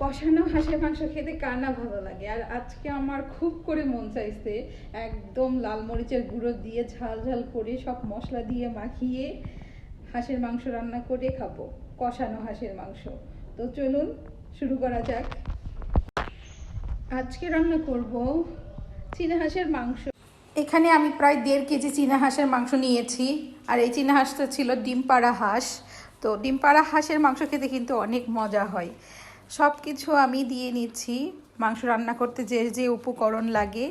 কষানো হাঁসের মাংস খেতে কার না ভালো লাগে? আর আজকে আমার খুব করে মন চাইছে একদম লাল মরিচের গুঁড়ো দিয়ে ঝাল ঝাল করে সব মশলা দিয়ে মাখিয়ে হাঁসের মাংস রান্না করে খাব, কষানো হাঁসের মাংস। তো চলুন, শুরু করা যাক। আজকে রান্না করব চীনা হাঁসের মাংস। এখানে আমি প্রায় দেড় কেজি চীনা হাঁসের মাংস নিয়েছি, আর এই চীনা হাঁসটা ছিল ডিম পাড়া হাঁস। তো ডিম পাড়া হাঁসের মাংস খেতে কিন্তু অনেক মজা হয়। সব কিছু আমি দিয়ে নিচ্ছি। মাংস রান্না করতে যে যে উপকরণ লাগে।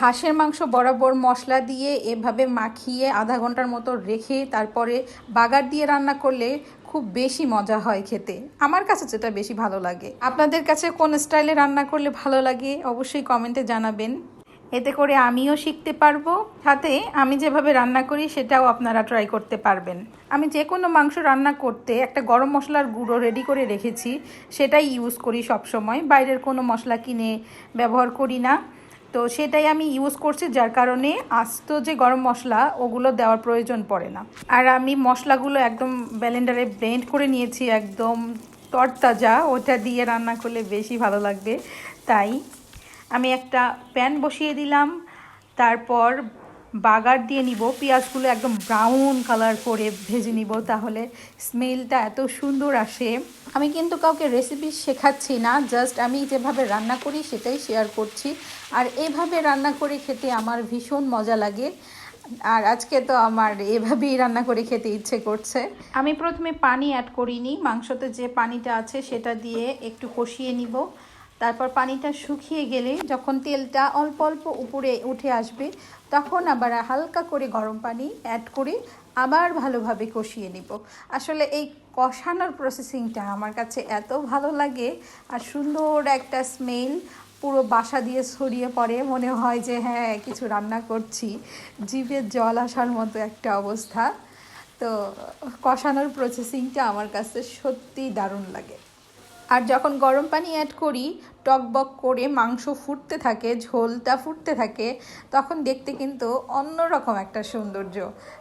হাঁসের মাংস বরাবর মশলা দিয়ে এভাবে মাখিয়ে আধা ঘণ্টার মতো রেখে তারপরে বাগার দিয়ে রান্না করলে খুব বেশি মজা হয় খেতে। আমার কাছে যেটা বেশি ভালো লাগে। আপনাদের কাছে কোন স্টাইলে রান্না করলে ভালো লাগে? অবশ্যই কমেন্টে জানাবেন। এতে করে আমিও শিখতে পারব। সাথে আমি যেভাবে রান্না করি, সেটাও আপনারা ট্রাই করতে পারবেন। আমি যে কোনো মাংস রান্না করতে একটা গরম মশলার গুঁড়ো রেডি করে রেখেছি, সেটাই ইউজ করি সব সময় বাইরের কোনো মশলা কিনে ব্যবহার করি না। তো সেটাই আমি ইউজ করছি, যার কারণে আস্ত যে গরম মশলা, ওগুলো দেওয়ার প্রয়োজন পড়ে না। আর আমি মশলাগুলো একদম ব্যালেন্ডারে ব্লেন্ড করে নিয়েছি, একদম তরতাজা। ওটা দিয়ে রান্না করলে বেশি ভালো লাগবে। তাই আমি একটা প্যান বসিয়ে দিলাম, তারপর বাগার দিয়ে নিব। পেঁয়াজগুলো একদম ব্রাউন কালার করে ভেজে নিব, তাহলে স্মেলটা এত সুন্দর আসে। আমি কিন্তু কাউকে রেসিপি শেখাচ্ছি না জাস্ট আমি যেভাবে রান্না করি সেটাই শেয়ার করছি। আর এভাবে রান্না করে খেতে আমার ভীষণ মজা লাগে। আর আজকে তো আমার এভাবেই রান্না করে খেতে ইচ্ছে করছে। আমি প্রথমে পানি অ্যাড করিনি, মাংসতে যে পানিটা আছে সেটা দিয়ে একটু কষিয়ে নিব। তারপর পানিটা শুকিয়ে গেলে যখন তেলটা অল্প অল্প উপরে উঠে আসবে, তখন আবার হালকা করে গরম পানি অ্যাড করে আবার ভালোভাবে কষিয়ে নিব। আসলে এই কষানোর প্রসেসিংটা আমার কাছে এত ভালো লাগে আর সুন্দর একটা স্মেল পুরো বাসা দিয়ে ছড়িয়ে পড়ে। মনে হয় যে হ্যাঁ কিছু রান্না করছি, জিভে জল আসার মতো একটা অবস্থা। তো কষানোর প্রসেসিংটা আমার কাছে সত্যিই দারুণ লাগে। আর যখন গরম পানি অ্যাড করি টকবক করে মাংস ফুটতে থাকে, ঝোলটা ফুটতে থাকে, তখন দেখতে কিন্তু অন্যরকম একটা সৌন্দর্য।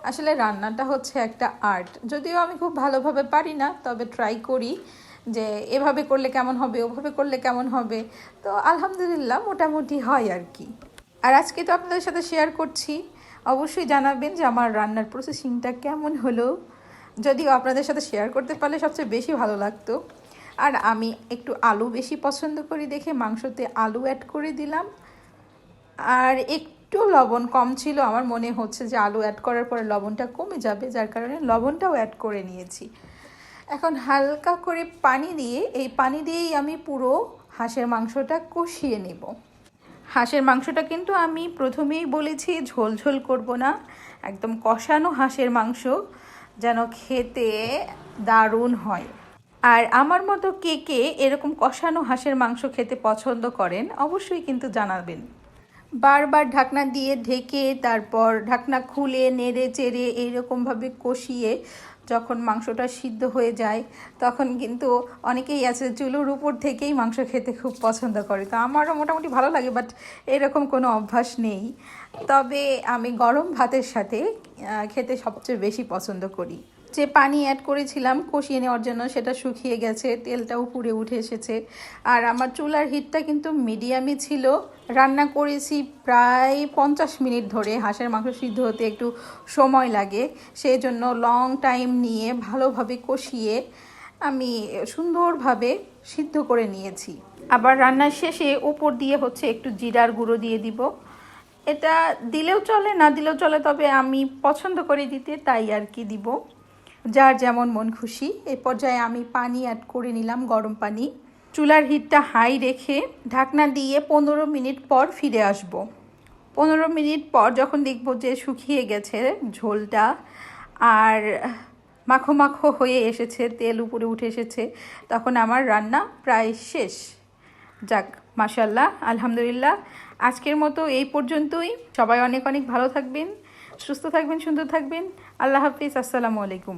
আসলে রান্নাটা হচ্ছে একটা আর্ট যদিও আমি খুব ভালোভাবে পারি না, তবে ট্রাই করি যে এভাবে করলে কেমন হবে, ওভাবে করলে কেমন হবে। তো আলহামদুলিল্লাহ মোটামুটি হয় আর কি। আর আজকে তো আপনাদের সাথে শেয়ার করছি। অবশ্যই জানাবেন যে আমার রান্নার প্রসেসিংটা কেমন হলো। যদিও আপনাদের সাথে শেয়ার করতে পারলে সবচেয়ে বেশি ভালো লাগতো। আর আমি একটু আলু বেশি পছন্দ করি দেখে মাংসতে আলু অ্যাড করে দিলাম। আর একটু লবণ কম ছিল, আমার মনে হচ্ছে যে আলু অ্যাড করার পরে লবণটা কমে যাবে, যার কারণে লবণটাও অ্যাড করে নিয়েছি। এখন হালকা করে পানি দিয়ে, এই পানি দিয়েই আমি পুরো হাঁসের মাংসটা কষিয়ে নেব। হাঁসের মাংসটা কিন্তু আমি প্রথমেই বলেছি, ঝোল ঝোল করব না। একদম কষানো হাঁসের মাংস যেন খেতে দারুণ হয়। আর আমার মতো কে কে এরকম কষানো হাঁসের মাংস খেতে পছন্দ করেন, অবশ্যই কিন্তু জানাবেন। বারবার ঢাকনা দিয়ে ঢেকে, তারপর ঢাকনা খুলে, নেড়ে চেড়ে এইরকমভাবে কষিয়ে যখন মাংসটা সিদ্ধ হয়ে যায়, তখন কিন্তু অনেকেই আছে চুলোর উপর থেকেই মাংস খেতে খুব পছন্দ করে। তো আমারও মোটামুটি ভালো লাগে বাট এরকম কোনো অভ্যাস নেই। তবে আমি গরম ভাতের সাথে খেতে সবচেয়ে বেশি পছন্দ করি। যে পানি অ্যাড করেছিলাম কষিয়ে নেওয়ার জন্য, সেটা শুকিয়ে গেছে তেলটাও পুড়ে উঠে এসেছে। আর আমার চুলার হিটটা কিন্তু মিডিয়ামই ছিল। রান্না করেছি প্রায় পঞ্চাশ মিনিট ধরে। হাঁসের মাংস সিদ্ধ হতে একটু সময় লাগে। সেই জন্য লং টাইম নিয়ে ভালোভাবে কষিয়ে আমি সুন্দরভাবে সিদ্ধ করে নিয়েছি। আবার রান্নার শেষে উপর দিয়ে হচ্ছে একটু জিরার গুঁড়ো দিয়ে দিব। এটা দিলেও চলে, না দিলেও চলে, তবে আমি পছন্দ করে দিতে তাই আর কি দিব। যার যেমন মন খুশি, এ পর্যায়ে আমি পানি অ্যাড করে নিলাম গরম পানি। চুলার হিটটা হাই রেখে ঢাকনা দিয়ে পনেরো মিনিট পর ফিরে আসব। পনেরো মিনিট পর যখন দেখব যে শুকিয়ে গেছে ঝোলটা আর মাখো মাখো হয়ে এসেছে, তেল উপরে উঠে এসেছে, তখন আমার রান্না প্রায় শেষ। যাক মাসাল্লাহ আলহামদুলিল্লাহ। আজকের মতো এই পর্যন্তই। সবাই অনেক অনেক ভালো থাকবেন, সুস্থ থাকবেন, সুন্দর থাকবেন। আল্লাহ হাফিজ, আসসালামু আলাইকুম।